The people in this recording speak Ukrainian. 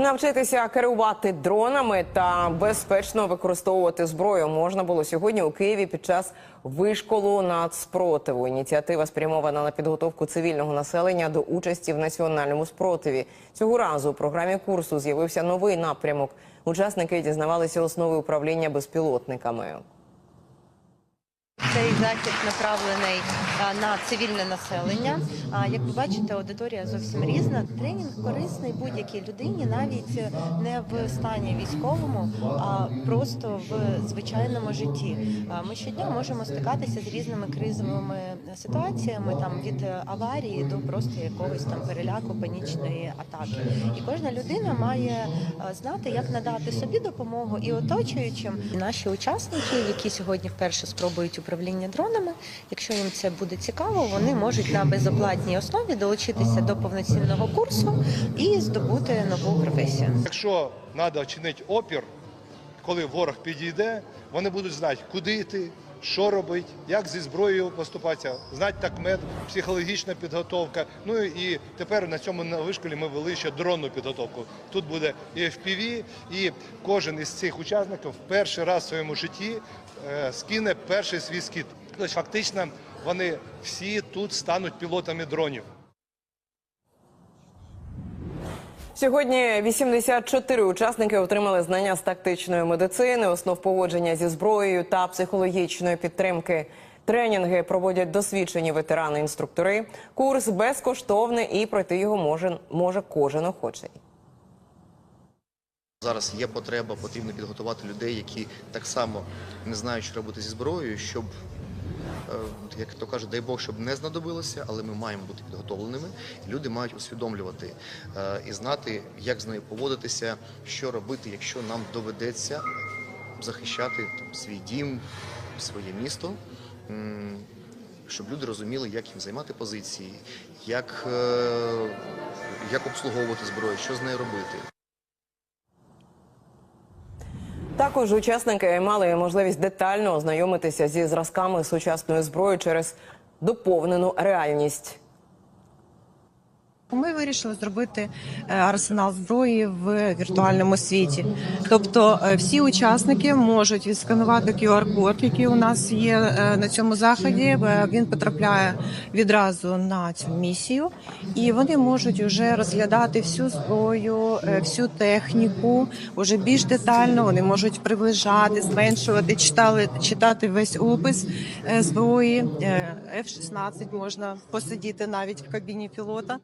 Навчитися керувати дронами та безпечно використовувати зброю можна було сьогодні у Києві під час вишколу нацспротиву. Ініціатива спрямована на підготовку цивільного населення до участі в національному спротиві. Цього разу у програмі курсу з'явився новий напрямок. Учасники дізнавалися основи управління безпілотниками. Цей захід направлений на цивільне населення. А як ви бачите, аудиторія зовсім різна. Тренінг корисний будь-якій людині, навіть не в стані військовому, а просто в звичайному житті. Ми щодня можемо стикатися з різними кризовими ситуаціями, там від аварії до просто якогось там переляку, панічної атаки. І кожна людина має знати, як надати собі допомогу і оточуючим. Наші учасники, які сьогодні вперше спробують управління дронами, якщо їм це буде цікаво, вони можуть на безоплатній основі долучитися до повноцінного курсу і здобути нову професію. Якщо треба чинити опір, коли ворог підійде, вони будуть знати, куди йти, що робити, як зі зброєю поступатися, знати такмет, психологічна підготовка. Ну і тепер на цьому на вишколі ми вели ще дронну підготовку. Тут буде і FPV, і кожен із цих учасників перший раз в своєму житті е, скине перший свій скіт. Тобто фактично вони всі тут стануть пілотами дронів. Сьогодні 84 учасники отримали знання з тактичної медицини, основ поводження зі зброєю та психологічної підтримки. Тренінги проводять досвідчені ветерани-інструктори. Курс безкоштовний і пройти його може, може кожен охочий. Зараз є потреба, потрібно підготувати людей, які так само не знають, що робити зі зброєю, щоб, як то кажуть, дай Бог, щоб не знадобилося, але ми маємо бути підготовленими. Люди мають усвідомлювати е, і знати, як з нею поводитися, що робити, якщо нам доведеться захищати там, свій дім, своє місто. Щоб люди розуміли, як їм займати позиції, як, е, як обслуговувати зброю, що з нею робити. Також учасники мали можливість детально ознайомитися зі зразками сучасної зброї через доповнену реальність. Ми вирішили зробити е, арсенал зброї в віртуальному світі. Тобто е, всі учасники можуть відсканувати QR-код, який у нас є е, на цьому заході. Він потрапляє відразу на цю місію, і вони можуть вже розглядати всю зброю, всю техніку уже більш детально. Вони можуть приближати, зменшувати, читали читати весь опис зброї. Е, F-16 можна посидіти навіть в кабіні пілота.